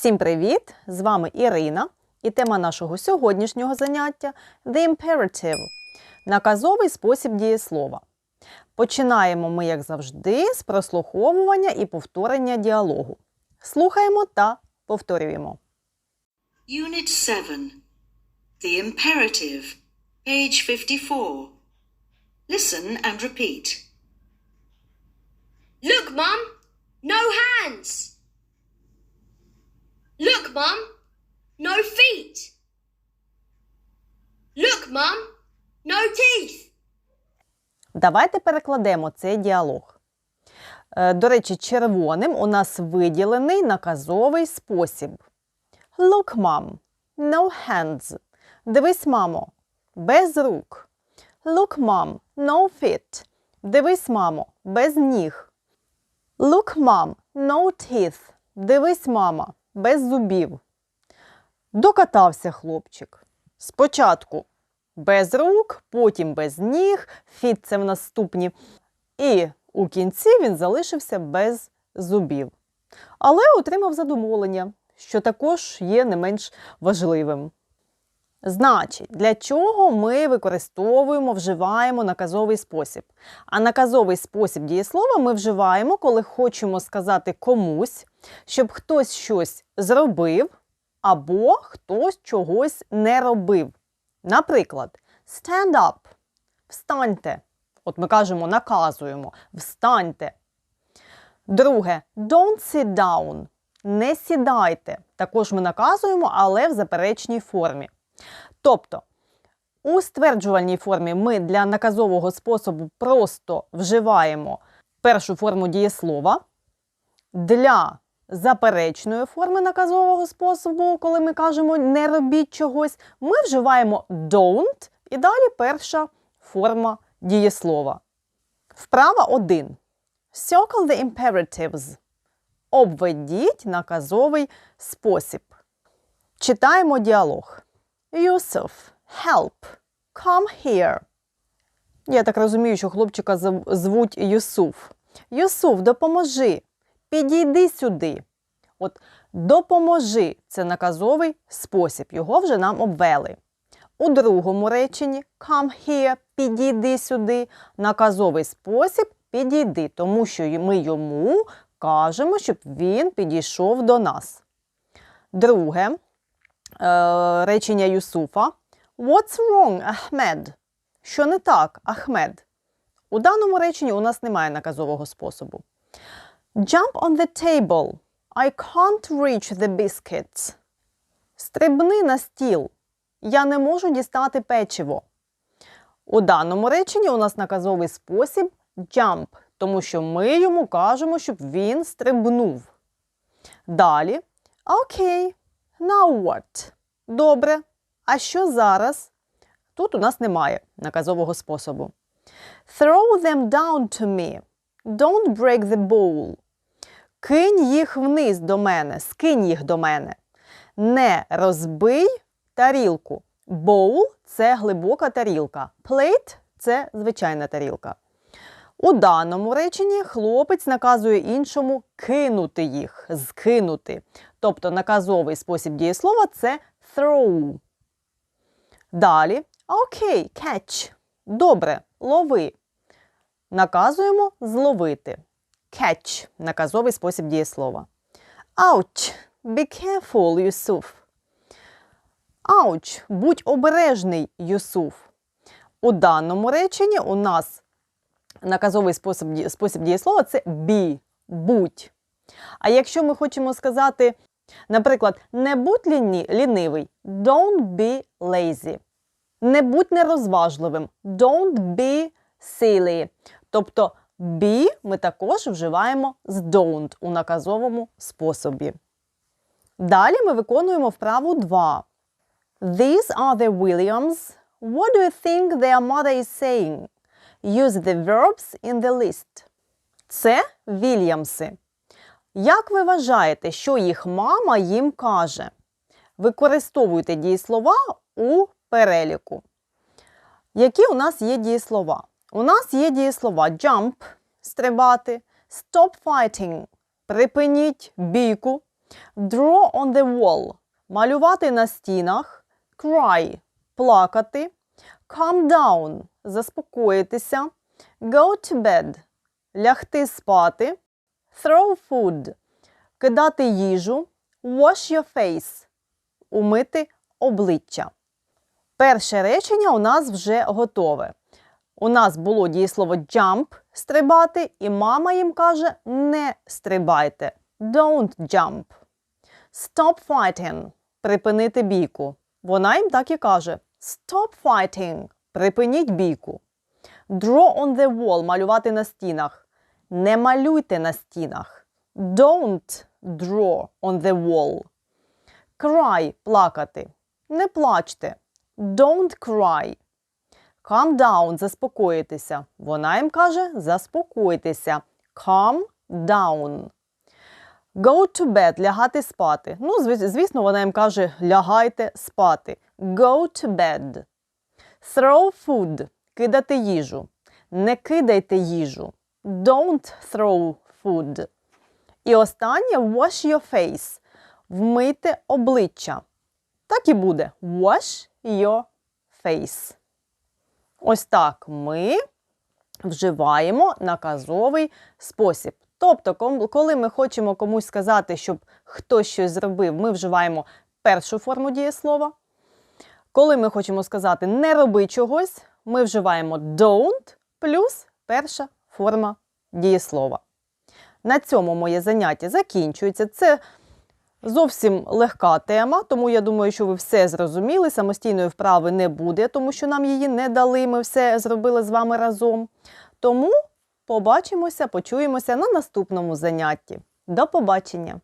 Всім привіт! З вами Ірина і тема нашого сьогоднішнього заняття The Imperative – наказовий спосіб дієслова. Починаємо ми, як завжди, з прослуховування і повторення діалогу. Слухаємо та повторюємо. Unit 7. The imperative. Page 54. Listen and repeat. Look, Mum! No hands! Look, Mum! No feet! Look, Mum! No teeth! Давайте перекладемо цей діалог. Е, До речі, червоним у нас виділений наказовий спосіб. Look, mom. No hands. Дивись, мамо. Без рук. Look, mom. No feet. Дивись, мамо. Без ніг. Look, mom. No teeth. Дивись, мама. Без зубів. Докатався хлопчик. Спочатку без рук, потім без ніг, фіт це в наступні. І у кінці він залишився без зубів. Але отримав задоволення, що також є не менш важливим. Значить, для чого ми використовуємо, вживаємо наказовий спосіб? А наказовий спосіб дієслова ми вживаємо, коли хочемо сказати комусь, щоб хтось щось зробив, або хтось чогось не робив. Наприклад, stand up встаньте. От ми кажемо, наказуємо встаньте. Друге, don't sit down. Не сідайте. Також ми наказуємо, але в заперечній формі. Тобто, у стверджувальній формі ми для наказового способу просто вживаємо першу форму дієслова. Для заперечної форми наказового способу, коли ми кажемо не робіть чогось, ми вживаємо don't і далі перша форма дієслова. Вправа 1. Circle the imperatives. Обведіть наказовий спосіб. Читаємо діалог. Yusuf, help. Come here. Я так розумію, що хлопчика звуть Юсуф. Юсуф, допоможи. Підійди сюди. От допоможи це наказовий спосіб. Його вже нам обвели. У другому реченні come here, підійди сюди. Наказовий спосіб підійди, тому що ми йому кажемо, щоб він підійшов до нас. Друге е, речення Юсуфа. What's wrong, Ahmed? Що не так, Ахмед? У даному реченні у нас немає наказового способу. Jump on the table. I can't reach the biscuits. Стрибни на стіл. Я не можу дістати печиво. У даному реченні у нас наказовий спосіб jump, тому що ми йому кажемо, щоб він стрибнув. Далі. Окей. Now what? Добре. А що зараз? Тут у нас немає наказового способу. Throw them down to me. Don't break the bowl. Кинь їх вниз до мене, скинь їх до мене. Не розбий тарілку. Bowl – це глибока тарілка. Plate – це звичайна тарілка. У даному реченні хлопець наказує іншому кинути їх, скинути. Тобто наказовий спосіб дієслова це throw. Далі. Окей, catch. Добре, лови. Наказуємо зловити. Catch – наказовий спосіб дієслова. Ouch! Be careful, Юсуф. Ауч, будь обережний, Юсуф. У даному реченні у нас наказовий спосіб, спосіб дієслова це be, будь. А якщо ми хочемо сказати, наприклад, не будь ліні, лінивий, don't be lazy. Не будь нерозважливим, don't be silly. Тобто be ми також вживаємо з don't у наказовому способі. Далі ми виконуємо вправу 2. These are the Williams. What do you think their mother is saying? Use the verbs in the list. Це Вільямси. Як ви вважаєте, що їх мама їм каже? Використовуйте дієслова у переліку. Які у нас є дієслова? У нас є дієслова jump стрибати, stop fighting припиніть бійку, Draw on the wall малювати на стінах, cry плакати, calm down заспокоїтися, go to bed лягти спати, throw food кидати їжу, wash your face умити обличчя. Перше речення у нас вже готове. У нас було дієслово jump стрибати, і мама їм каже: не стрибайте. Don't jump. Stop fighting припинити бійку. Вона їм так і каже: Stop fighting припиніть бійку. Draw on the wall малювати на стінах. Не малюйте на стінах. Don't draw on the wall. Cry плакати. Не плачте. Don't cry. Calm down заспокоїтися. Вона їм каже заспокойтеся. Calm down. Go to bed лягати спати. Ну, звісно, вона їм каже лягайте спати. Go to bed. Throw food кидати їжу. Не кидайте їжу. Don't throw food. І останнє wash your face. Вмийте обличчя. Так і буде. Wash your face. Ось так ми вживаємо наказовий спосіб. Тобто, коли ми хочемо комусь сказати, щоб хтось щось зробив, ми вживаємо першу форму дієслова. Коли ми хочемо сказати не роби чогось, ми вживаємо don't плюс перша форма дієслова. На цьому моє заняття закінчується. Це зовсім легка тема, тому я думаю, що ви все зрозуміли. Самостійної вправи не буде, тому що нам її не дали. Ми все зробили з вами разом. Тому побачимося, почуємося на наступному занятті. До побачення!